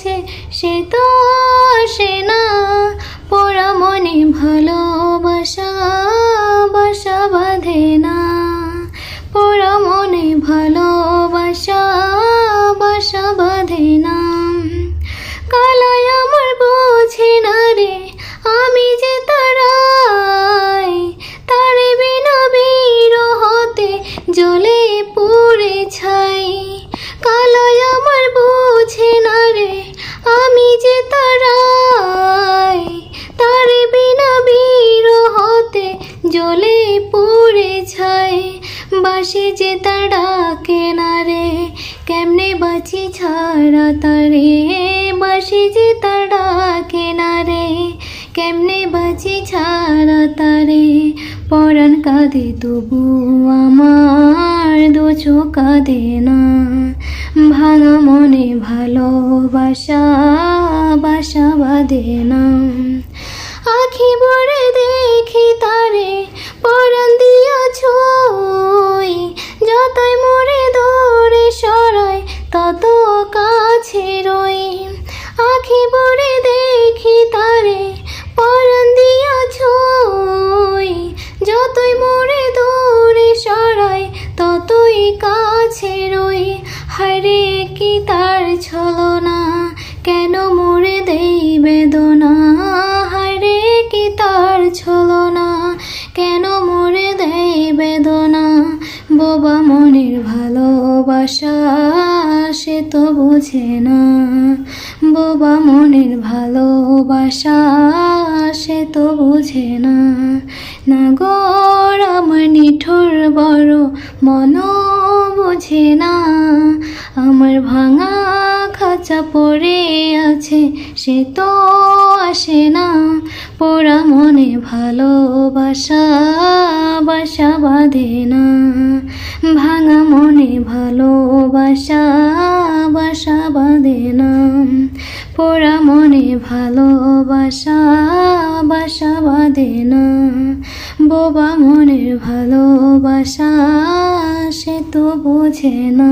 আছে সে তো আসে না। জ্বলে পড়ে ছাই বাসি যে তার ডাকে না রে। কেমনে বাঁচি ছাড়া তারে? বাসি যে তার ডাকে না রে। কেমনে বাঁচি ছাড়া তারে? পরাণ কাঁদে তবু আমার দু কাঁদে না। ভাঙা মনে ভালোবাসা, বাসা বাঁধে না। আখি ভরে দেখি তারে, পরাণ দিয়া যতই মরে দৌড়ে সরাই, তত কাছে রই। আখি ভরে দেখি তারে, পরাণ দিয়া ছুই। যতই মরে দৌড়ে সরাই, ততই কাছে রই। হারে কি তার ছলনা, কেন মোরে ছলনা, কেন মরে দেই বেদনা? বোবা মনের ভালোবাসা, সে তো বোঝে না। বোবা মনের ভালোবাসা, সে তো বোঝে না। না আমার নিঠুর বড় মন বোঝে না। আমার ভাঙা খাঁচা পড়ে আছে, সে তো আসে না। পোড়া মনে ভালোবাসা, বাসা বাঁধে না। ভাঙা মনে ভালোবাসা, বাসা বাঁধে না। পোড়া মনে ভালোবাসা, বাসা বাঁধে না। বোবা মনের ভালোবাসা, সে তো বোঝে না।